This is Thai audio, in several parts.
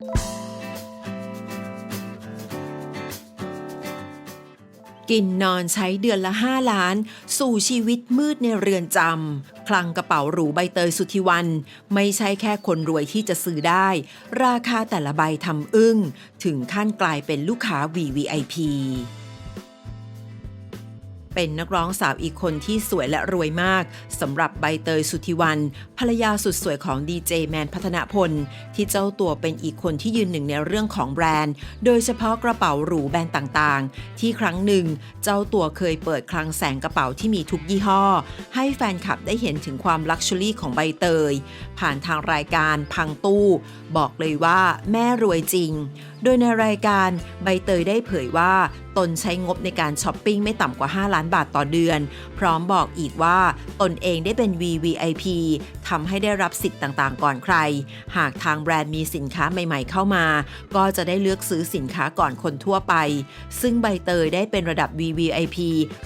กินนอนใช้เดือนละ 5 ล้าน สู่ชีวิตมืดในเรือนจำคลังกระเป๋าหรูใบเตยสุธิวัน ไม่ใช่แค่คนรวยที่จะซื้อได้ ราคาแต่ละใบทำอึ้ง ถึงขั้นกลายเป็นลูกค้า VVIP เป็นนักร้องสาวอีกคนที่สวยและรวยมากสำหรับใบเตยสุธิวัน ภรรยาสุดสวยของดีเจแมนพัฒนพล ที่เจ้าตัวเป็นอีกคนที่ยืนหนึ่งในเรื่องของแบรนด์ โดยเฉพาะกระเป๋าหรูแบรนด์ต่างๆ ที่ครั้งหนึ่ง เจ้าตัวเคยเปิดคลังแสงกระเป๋าที่มีทุกยี่ห้อ ให้แฟนคลับได้เห็นถึงความลักชัวรี่ของใบเตย ผ่านทางรายการพังตู้ บอกเลยว่าแม่รวยจริง โดยในรายการใบเตยได้เผยว่าตนใช้งบในการช้อปปิ้งไม่ต่ำกว่า 5 ล้านบาทต่อเดือน พร้อมบอกอีกว่าตนเองได้เป็น VVIP ทำให้ได้รับสิทธิ์ต่างๆ ก่อนใคร หากทางแบรนด์มีสินค้าใหม่ๆ เข้ามา ก็จะได้เลือกซื้อสินค้าก่อนคนทั่วไป ซึ่งใบเตยได้เป็นระดับ VVIP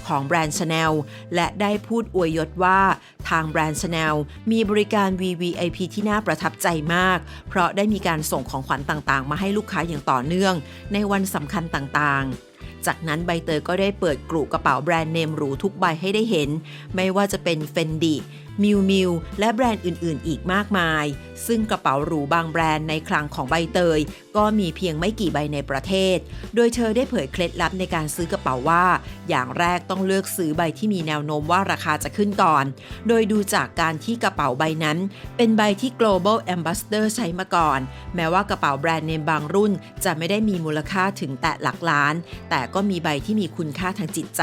ของแบรนด์ Chanel และได้พูดอวยยศว่า ทางแบรนด์ Chanel มีบริการ VVIP ที่น่าประทับใจมาก เพราะได้มีการส่งของขวัญต่างๆ มาให้ลูกค้าอย่างต่อเนื่อง ในวันสำคัญต่างๆจากนั้นใบเตยก็ได้เปิดกลุ่กระเป๋าแบรนด์เนมหรูทุกใบให้ได้เห็น ไม่ว่าจะเป็น Fendi มิวมิวและแบรนด์อื่นๆ อีกมากมาย ซึ่งกระเป๋าหรูบางแบรนด์ในคลังของใบเตย ก็มีเพียงไม่กี่ใบในประเทศ โดยเธอได้เผยเคล็ดลับในการซื้อกระเป๋าว่า อย่างแรกต้องเลือกซื้อใบที่มีแนวโน้มว่าราคาจะขึ้นก่อน โดยดูจากการที่กระเป๋าใบนั้น เป็นใบที่ global ambassador ใช้มาก่อน แม้ว่ากระเป๋าแบรนด์เนมบางรุ่น จะไม่ได้มีมูลค่าถึงแตะหลักล้าน แต่ก็มีใบที่มีคุณค่าทางจิตใจ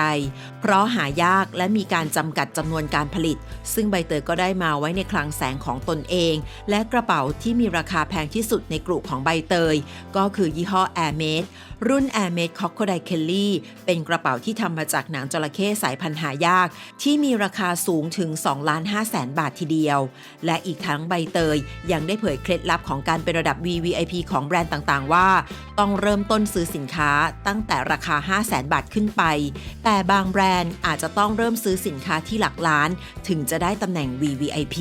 เพราะหายากและมีการจำกัดจำนวนการผลิต ซึ่งใบเตยก็ได้มาไว้ในคลังแสงของตนเอง และกระเป๋าที่มีราคาแพงที่สุดในกลุ่มของใบเตย ก็คือยี่ห้อ Air m a d e รุ่น Air m a d e Crocodile Kelly เป็นกระเป๋าที่ทำมาจากหนังจระเข้สายพันธุ์หายาก ที่มีราคาสูงถึง2ล้าน5แสนบาททีเดียว และอีกทั้งใบเตยยังได้เผยเคล็ดลับของการเป็นระดับ VVIP ของแบรนด์ต่างๆ ว่า ต้องเริ่มต้นซื้อสินค้าตั้งแต่ราคา 5 0 0แสนบาทขึ้นไป แต่บางแบรนด์อาจจะต้องเริ่มซื้อสินค้าที่หลักล้าน ถึงจะได้ตำแหน่ง VVIP